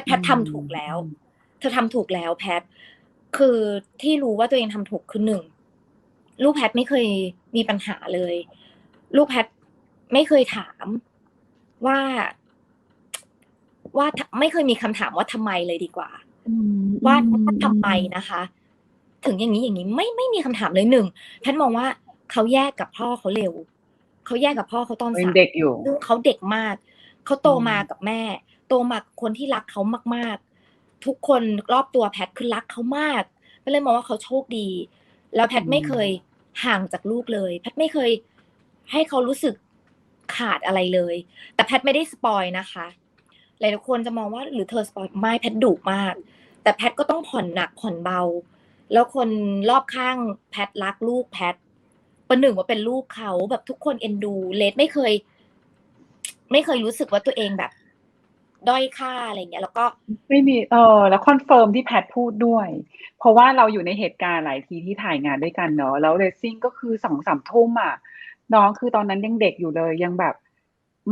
ทแพททำถูกแล้ว เธอทำถูกแล้ว แพทคือที่รู้ว่าตัวเองทำถูกคือหนึ่งลูกแพทไม่เคยมีปัญหาเลย ลูกแพทไม่เคยถามว่า ว่าไม่เคยมีคำถามว่าทำไมเลยดีกว่าอืมว่าอืมว่าทำไมนะคะ ถึงอย่างนี้อย่างนี้ไม่ไม่มีคำถามเลยหนึ่งแพทย์มองว่าเขาแยกกับพ่อเขาเร็วเขาแยกกับพ่อเขาตอนเป็นสามเด็กอยู่ซึ่งเขาเด็กมาก เขาโตอืมมากับแม่ โตมากับคนที่รักเขามาก ๆ ทุกคนรอบตัวแพทย์คือรักเขามากก็เลยมองว่าเขาโชคดี แล้วแพทย์ไม่เคยห่างจากลูกเลย แพทย์ไม่เคยให้เขารู้สึกขาดอะไรเลย แต่แพทย์ไม่ได้สปอยนะคะ หลายๆคนจะมองว่าหรือเธอสปอยไม่แพทย์ดุมาก แต่แพทย์ก็ต้องผ่อนหนักผ่อนเบา แล้วคนรอบข้างแพทย์รักลูกแพทย์ประหนึ่งว่าเป็นลูกเขาแบบทุกคนเอ็นดูเลดไม่เคย ไม่เคยรู้สึกว่าตัวเองแบบ ด้อยค่าอะไรเงี้ย แล้วก็ไม่มีเออแล้วคอนเฟิร์มที่แพทพูดด้วย เพราะว่าเราอยู่ในเหตุการณ์หลายทีที่ถ่ายงานด้วยกันเนาะแล้วเรซซิ่งก็คือสองสามทุ่มอะน้องคือตอนนั้นยังเด็กอยู่เลยยังแบบ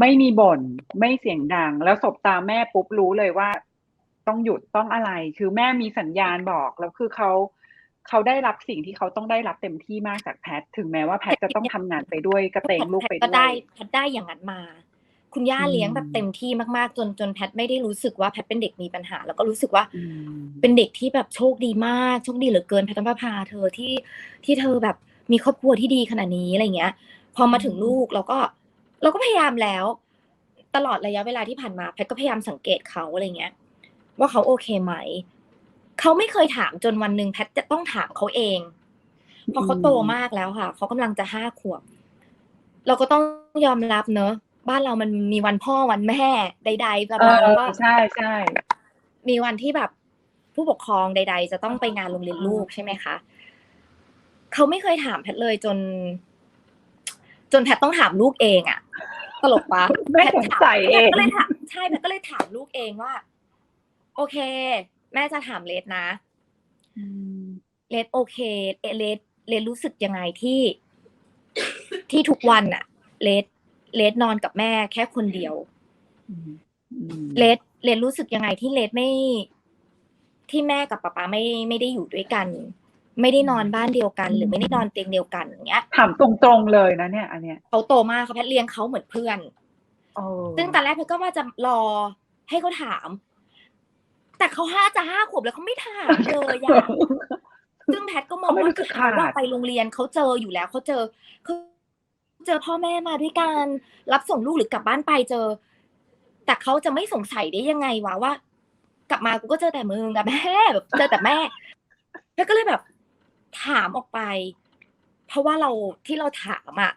ไม่มีบ่นไม่เสียงดัง แล้วสบตาแม่ปุ๊บรู้เลยว่า ต้องหยุดต้องอะไร คือแม่มีสัญญาณบอกแล้วคือเขาเขาได้รับสิ่งที่เขาต้องได้รับเต็มที่มากจากแพท ถึงแม้ว่าแพทจะต้องทำงานไปด้วยกระเตงลูกแพไปทก็ด้วได้ยแพทได้อย่างนั้นมา คุณย่าอืมเลี้ยงแบบเต็มที่มากๆจนจนแพทไม่ได้รู้สึกว่าแพทเป็นเด็กมีปัญหา แล้วก็รู้สึกว่าอืมเป็นเด็กที่แบบโชคดีมากโชคดีเหลือเกินแพทต้องพาเธอที่ที่เธอแบบมีครอบครัวที่ดีขนาดนี้อะไรเงี้ย พอมาถึงลูกเราก็เราก็พยายามแล้ว ตลอดระยะเวลาที่ผ่านมาแพทก็พยายามสังเกตเขาอะไรเงี้ย ว่าเขาโอเคไหมเขาไม่เคยถามจนวันหนึ่งแพทจะต้องถามเขาเองเพราะเขาโตมากแล้วค่ะเขากำลังจะห้าขวบเราก็ต้องยอมรับเนอะ บ้านเรามันมีวันพ่อวันแม่ใดๆประเอมาณอแล้วก็ใช่ใช่มีวันที่แบบผู้ปกครองใด ๆ จะต้องไปงานโรงเรียนลูกใช่ไหมคะเขาไม่เคยถามแพทเลยจน จนแพทต้องถามลูกเองอะตลกปะแม่สงสัยเองแพทก็เลยถามใช่แพทก็เลยถามลูกเองว่า โอเค แม่จะถามเลสนะอืมเลสโอเคเอเลสเลสรู้สึกยังไงที่ ที่ทุกวันอะเลส เลสนอนกับแม่แค่คนเดียวอืมอืมเลดเลดรู้สึกยังไงที่เลดไม่ ที่แม่กับป๊าป๊าไม่ไม่ได้อยู่ด้วยกัน ไม่ได้นอนบ้านเดียวกัน หรือไม่ได้นอนเตียงเดียวกันอย่างเงี้ยถามตรงๆเลยนะเนี่ย อันเนี้ยเขาโตมากเขาแพทย์เลี้ยงเขาเหมือนเพื่อนเออซึ่งตอนแรกแพทย์ก็ว่าจะรอให้เขาถาม แต่เขาห้าจะห้าขวบแล้วเขาไม่ถามเลยอะซึ่งแพทย์ก็มองเขาไม่ว่ารู้สึกคือเขาว่าขาดไปโรงเรียนเขาเจออยู่แล้วเขาเจอเขา เจอพ่อแม่มาด้วยกันรับส่งลูกหรือกลับบ้านไปเจอ แต่เขาจะไม่สงสัยได้ยังไงวะว่า กลับมากูก็เจอแต่มึงกับแม่แบบเจอแต่แม่แพทย์ก็เลยแบบ ถามออกไป เพราะว่าเราที่เราถามอะ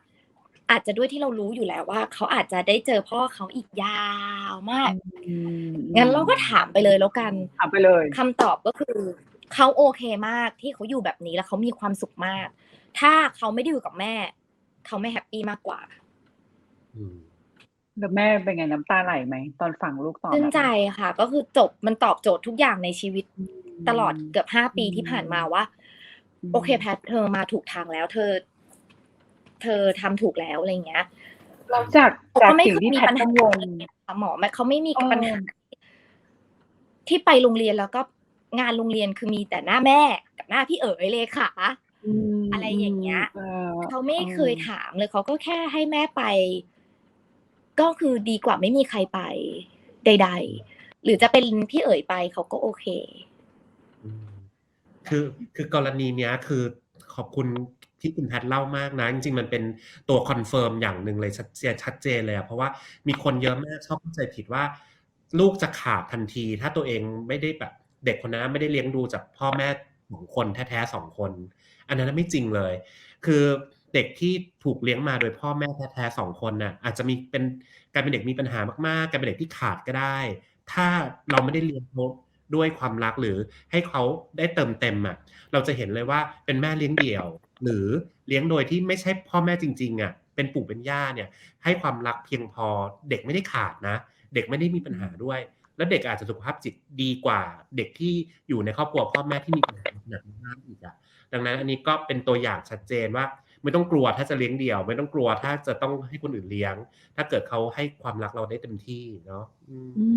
อาจจะด้วยที่เรารู้อยู่แล้วว่า เขาอาจจะได้เจอพ่อเขาอีกยาวมากอืมงั้นเราก็ถามไปเลยแล้วกันถามไปเลยคำตอบก็คือเขาโอเคมากที่เขาอยู่แบบนี้แล้วเขามีความสุขมาก ถ้าเขาไม่ได้อยู่กับแม่ เขาไม่แฮปปี้มากกว่าอืมแล้วแม่เป็นไงน้ำตาไหลไหม ตอนฟังลูกตอบชื่นแบบใจค่ะ ก็คือจบมันตอบโจทย์ทุกอย่างในชีวิตอืมตลอดเกือบห้าปีที่ผ่านมาว่าอืมโอเคแพทเธอมาถูกทางแล้ว เธอ เธอทำถูกแล้วอะไรเงี้ยเราจากเขาจากก็ไม่สิ่งเคยที่มีแพทปัญกัหางวลหมอแม่เขาไม่มีเออปัญหาที่ไปโรงเรียนแล้วก็งานโรงเรียนคือมีแต่หน้าแม่กับหน้าพี่เอ๋ยเลยค่ะม อะไรอย่างเงี้ยออเขาไม่เคยออถามเลยเขาก็แค่ให้แม่ไป ก็คือดีกว่าไม่มีใครไป ใด ๆ หรือจะเป็นพี่เอ๋ยไปเขาก็โอเคอืมคือคือกรณีเนี้ยคือขอบคุณที่คุณแพทย์เล่ามากนะ จริงๆ มันเป็นตัวคอนเฟิร์มอย่างหนึ่งเลยชัดเจนชัดเจนเลยอะเพราะว่ามีคนเยอะมากชอบเข้าใจผิดว่า ลูกจะขาดทันที ถ้าตัวเองไม่ได้แบบเด็กคนนั้นไม่ได้เลี้ยงดูจากพ่อแม่สองคนแท้ๆสองคน อันนั้นไม่จริงเลย คือเด็กที่ถูกเลี้ยงมาโดยพ่อแม่แท้ๆสองคนน่ะอาจจะมีเป็นกายเป็นเด็กมีปัญหามากๆกายเป็นเด็กที่ขาดก็ได้ ถ้าเราไม่ได้เลี้ยงเขาด้วยความรักหรือให้เขาได้เติมเต็มอะเราจะเห็นเลยว่าเป็นแม่เลี้ยงเดี่ยว หรือเลี้ยงโดยที่ไม่ใช่พ่อแม่จริง ๆอะเป็นปู่เป็นย่าเนี่ยให้ความรักเพียงพอเด็กไม่ได้ขาดนะ เด็กไม่ได้มีปัญหาด้วย แล้วเด็กอาจจะสุขภาพจิตดีกว่าเด็กที่อยู่ในครอบครัวพ่อแม่ที่มีปัญหาหนักมากอีกอะดังนั้นอันนี้ก็เป็นตัวอย่างชัดเจนว่า ไม่ต้องกลัวถ้าจะเลี้ยงเดี่ยว ไม่ต้องกลัวถ้าจะต้องให้คนอื่นเลี้ยง ถ้าเกิดเขาให้ความรักเราได้เต็มที่เนาะ